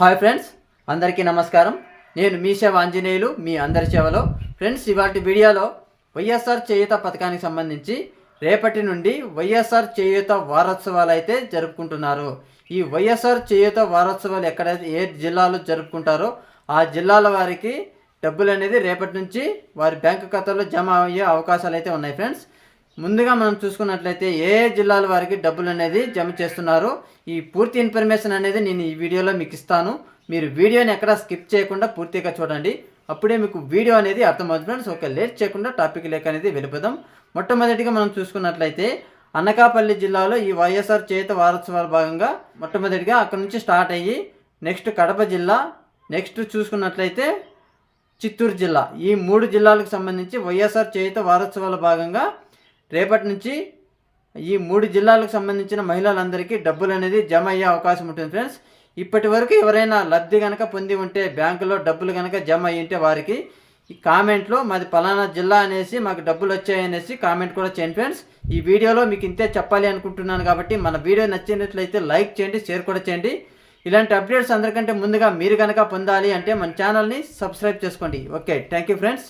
Hi friends అందరికీ నమస్కారం. నేను మీ సేవ ఆంజనేయులు మీ అందరి సేవలో. ఫ్రెండ్స్ ఇవాటి వీడియోలో వైఎస్ఆర్ చేయూత పథకానికి సంబంధించి రేపటి నుండి వైఎస్ఆర్ చేయూత వారోత్సవాలు అయితే జరుపుకుంటున్నారు. ఈ వైఎస్ఆర్ చేయూత వారోత్సవాలు ఎక్కడైతే ఏ జిల్లాలో జరుపుకుంటారో ఆ జిల్లాల వారికి డబ్బులు అనేది రేపటి నుంచి వారి బ్యాంకు ఖాతాలో జమ అయ్యే అవకాశాలు అయితే ఉన్నాయి ఫ్రెండ్స్. ముందుగా మనం చూసుకున్నట్లయితే ఏ జిల్లాల వారికి డబ్బులు అనేది జమ చేస్తున్నారు? ఈ పూర్తి ఇన్ఫర్మేషన్ అనేది నేను ఈ వీడియోలో మీకు ఇస్తాను. మీరు వీడియోని ఎక్కడ స్కిప్ చేయకుండా పూర్తిగా చూడండి. అప్పుడే మీకు వీడియో అనేది అర్థమవుతుంది ఫ్రెండ్స్. ఒక లేట్ చేయకుండా టాపిక్ లేక అనేది వెళ్ళిపోదాం. మొట్టమొదటిగా మనం చూసుకున్నట్లయితే అనకాపల్లి జిల్లాలో ఈ వైఎస్ఆర్ చేత వారోత్సవాల భాగంగా మొట్టమొదటిగా అక్కడ నుంచి స్టార్ట్ అయ్యి నెక్స్ట్ కడప జిల్లా నెక్స్ట్ చూసుకున్నట్లయితే చిత్తూరు జిల్లా. ఈ మూడు జిల్లాలకు సంబంధించి వైఎస్ఆర్ చేత వారోత్సవాల భాగంగా రేపటి నుంచి ఈ మూడు జిల్లాలకు సంబంధించిన మహిళలందరికీ డబ్బులు అనేది జమ అయ్యే అవకాశం ఉంటుంది ఫ్రెండ్స్. ఇప్పటి వరకు ఎవరైనా లబ్ధి కనుక పొంది ఉంటే బ్యాంకులో డబ్బులు కనుక జమ అయ్యి ఉంటే వారికి ఈ కామెంట్లో మాది పలానా జిల్లా అనేసి మాకు డబ్బులు వచ్చాయనేసి కామెంట్ కూడా చేయండి ఫ్రెండ్స్. ఈ వీడియోలో మీకు ఇంతే చెప్పాలి అనుకుంటున్నాను కాబట్టి మన వీడియో నచ్చినట్లయితే లైక్ చేయండి షేర్ కూడా చేయండి. ఇలాంటి అప్డేట్స్ అందరికంటే ముందుగా మీరు కనుక పొందాలి అంటే మన ఛానల్ని సబ్స్క్రైబ్ చేసుకోండి. Okay thank you friends.